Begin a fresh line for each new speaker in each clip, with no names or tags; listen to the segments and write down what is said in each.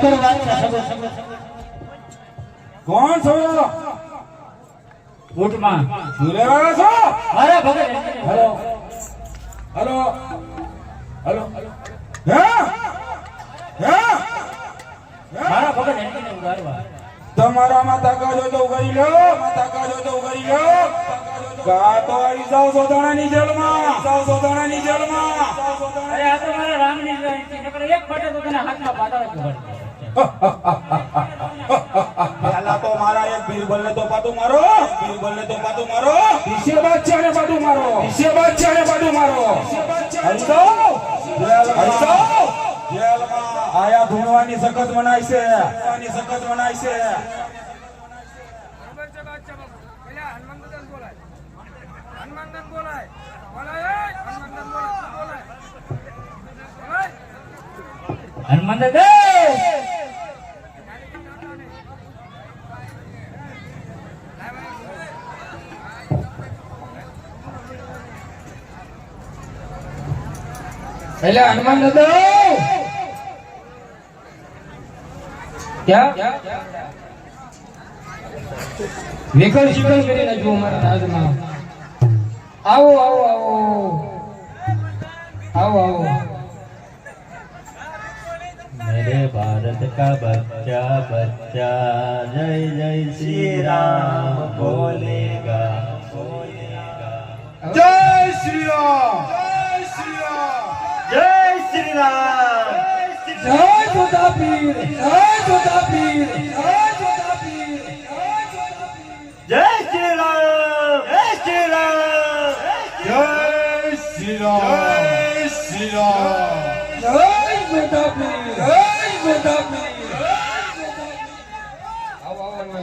સબૂત કરો વાતના સબૂત સબૂત
કોણ છો?
અરે ભગત
હેલો. હેલો. હેલો. હે? હે?
મારા ભગત એને ઉડાડવા
તમારા માતા કાજો તો ઉગાડી લો. માતા કાજો તો ઉગાડી લો. કા તો આવી જાવ સોદાણાની જેલમાં. જાવ સોદાણાની જેલમાં.
અરે આ તો મારા રામની એક ફટે તો તને હાથમાં જ ઉગાડી
પેલા તો મારા એક બીરબલ ને તો પાતું મારો. બીરબલ ને તો પાતું મારો. વિશે બાદશાહ ને પાતું મારો. વિશે બાદશાહ ને પાતું મારો. હલતો હલતો જેલમાં. આયા ધૂણવાની સખત મનાય છે. ધૂણવાની સખત મનાય છે.
પેલા હનુમાનદાસ બોલાય હનુમાનદાસ બોલાય બોલાય એ, બોલાય બોલાય બોલાય
હનુમાન દાદા
એટલે હનુમાન દાદા ક્યાં વિકલ શિકલ કરી નાખ્યું અમારા રાજમાં આવો આવો આવો આવો આવો
मेरे भारत का बच्चा बच्चा जय जय श्री राम बोलेगा बोलेगा
જય શ્રી રામ જય શ્રી રામ
जय
જય જોધા પીર જય જય જોધા પીર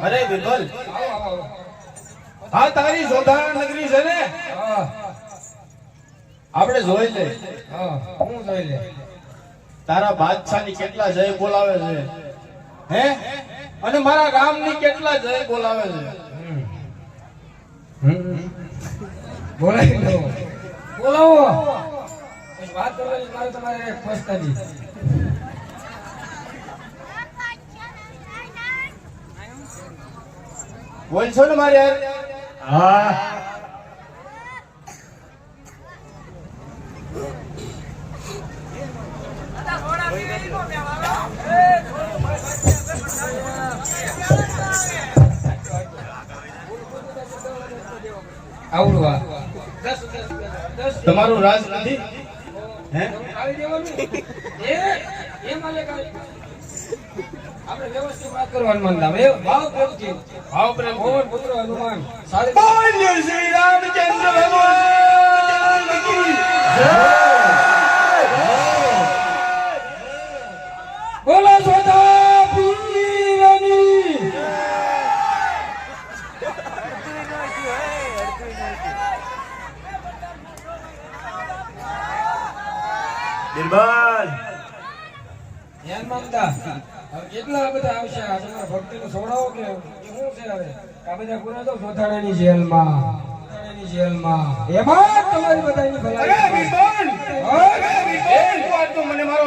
અરે
બિલકુલ
હા તારી જોધારા નગરી છે ને? આપણે જોઈ લે
હા હું જોઈ લે
તારા બાદશાહની કેટલા જય બોલાવે છે? હે? અને મારા ગામની કેટલા જય બોલાવે છે?
બોલાવી બોલાવો. વાત કરવાની મારે તમારે
બોલશો ને મારે યાર
हाँ
આવડું આ દસ દસ દસ
તમારું રાજ નથી હે
આપણે વ્યવસ્થિત વાત કરવાનું મનતા એ ભાવ પ્રેમથી.
ભાવ પ્રેમ
પુત્ર હનુમાન? સારી
શ્રી રામચંદ્ર ભગવાન
હવે કેટલા બધા આવશે? આ તમારા ભક્તિનો સોડાવો કે શું છે હવે? આ બધા પૂરા તો સોથાણાની જેલમાં. સોથાણાની જેલમાં. એમાં તમારી બધાની
અરે
ભલાઈ
બિરબલ
હા?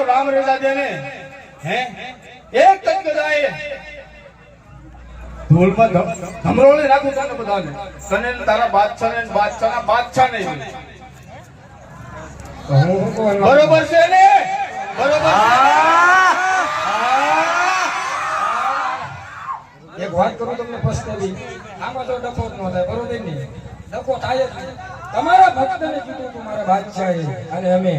કામ રેજા દે ને. હે? એક જ ગદાએ ધૂળમાં ધમરોળે રાખું તને બધાને. તને તારા બાદશાહ ને બાદશાહ ને
તો હું શું કહું હનુમાનજી?
બરોબર છે ને બરોબર
એક વાત કરું તમને પસ્તાવી આમાં તો ડખો જ ન થાય, બરોબર ને ડખો થાય જ. તમારા ભક્તને કીધું તું, મારા બાદશાહે અને અમે.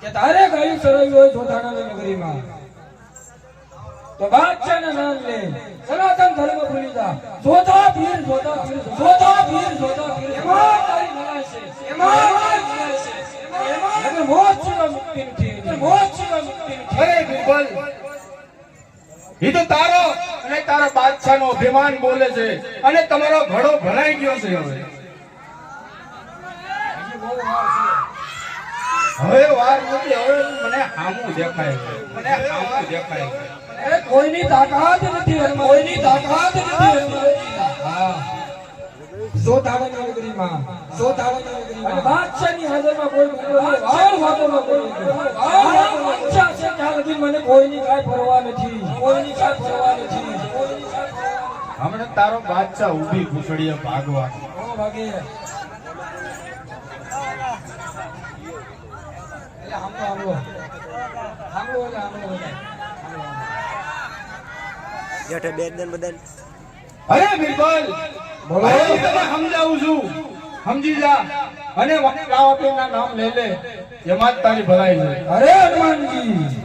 કે તારે ગાયું સરવ્યું હોય જોધાણાની નગરીમાં? તો બાદશાહના નામ લે. સનાતન ધર્મ ભૂલી જા. જોધા ભીર જોધા ભીર જોધા ભીર જોધા ભીર. એમાં તારી છે. એમાં છે. એમાં મોત સિવાય મુક્તિ નથી મોક્ષ સિવાય મુક્તિ નથી.
અરે ગોપાલ એ તો તારો. અને તારા બાદશાહનો અભિમાન બોલે છે અને તમારો ઘડો ભરાઈ ગયો છે હવે હવે વાર નથી હવે મને હામું દેખાય મને હામું દેખાય
અરે કોઈની તાકાત નથી કોઈની તાકાત નથી નગરીમાં બાદશાહની હાજરમાં કોઈ વાળ વાતોમાં કોઈ નહીં. આ છે ત્યાં લગી મને કોઈની કાંઈ ફરવા નથી કોઈની કાંઈ ફરવા નથી કોઈની કાંઈ પરવા નથી.
હમણાં તારો બાદશાહ ઊભી ઘૂસડીએ ભાગવા.
જેઠે બે દન બદન
અરે બિરબલ
બોલો.
તને સમજાવું છું. સમજી જા. અને રાવતીના નામ લે. એમાં જ તારી ભલાઈ છે.
અરે હનુમાનજી.